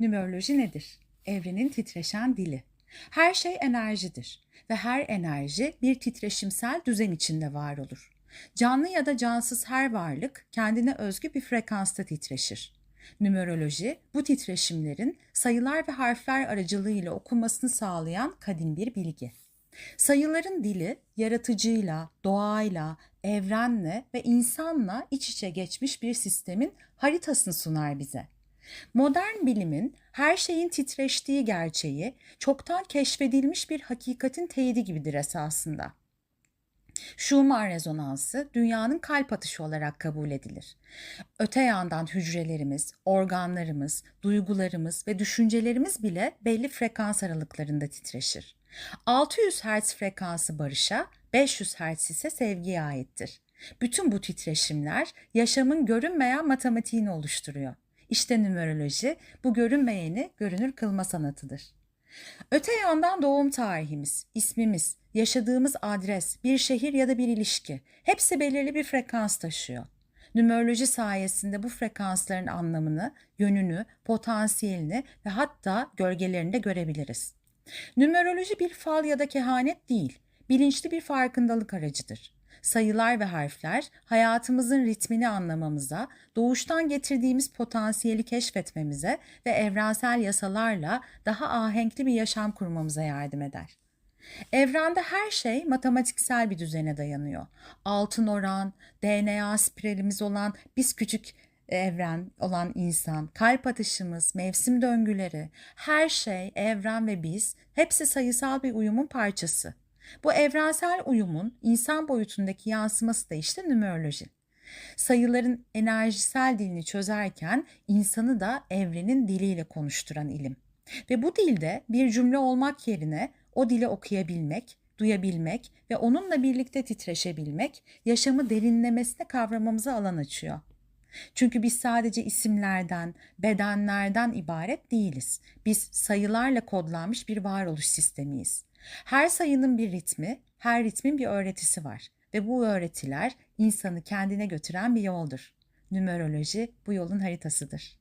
Numeroloji nedir? Evrenin titreşen dili. Her şey enerjidir ve her enerji bir titreşimsel düzen içinde var olur. Canlı ya da cansız her varlık kendine özgü bir frekansta titreşir. Numeroloji bu titreşimlerin sayılar ve harfler aracılığıyla okunmasını sağlayan kadim bir bilgi. Sayıların dili yaratıcıyla, doğayla, evrenle ve insanla iç içe geçmiş bir sistemin haritasını sunar bize. Modern bilimin her şeyin titreştiği gerçeği çoktan keşfedilmiş bir hakikatin teyidi gibidir esasında. Schumann rezonansı dünyanın kalp atışı olarak kabul edilir. Öte yandan hücrelerimiz, organlarımız, duygularımız ve düşüncelerimiz bile belli frekans aralıklarında titreşir. 600 Hz frekansı barışa, 500 Hz ise sevgiye aittir. Bütün bu titreşimler yaşamın görünmeyen matematiğini oluşturuyor. İşte numeroloji bu görünmeyeni görünür kılma sanatıdır. Öte yandan doğum tarihimiz, ismimiz, yaşadığımız adres, bir şehir ya da bir ilişki hepsi belirli bir frekans taşıyor. Numeroloji sayesinde bu frekansların anlamını, yönünü, potansiyelini ve hatta gölgelerini de görebiliriz. Numeroloji bir fal ya da kehanet değil, bilinçli bir farkındalık aracıdır. Sayılar ve harfler hayatımızın ritmini anlamamıza, doğuştan getirdiğimiz potansiyeli keşfetmemize ve evrensel yasalarla daha ahenkli bir yaşam kurmamıza yardım eder. Evrende her şey matematiksel bir düzene dayanıyor. Altın oran, DNA spiralimiz olan biz küçük evren olan insan, kalp atışımız, mevsim döngüleri, her şey, evren ve biz hepsi sayısal bir uyumun parçası. Bu evrensel uyumun insan boyutundaki yansıması da işte numeroloji. Sayıların enerjisel dilini çözerken insanı da evrenin diliyle konuşturan ilim. Ve bu dilde bir cümle olmak yerine o dili okuyabilmek, duyabilmek ve onunla birlikte titreşebilmek yaşamı derinlemesine kavramamıza alan açıyor. Çünkü biz sadece isimlerden, bedenlerden ibaret değiliz. Biz sayılarla kodlanmış bir varoluş sistemiyiz. Her sayının bir ritmi, her ritmin bir öğretisi var ve bu öğretiler insanı kendine götüren bir yoldur. Numeroloji bu yolun haritasıdır.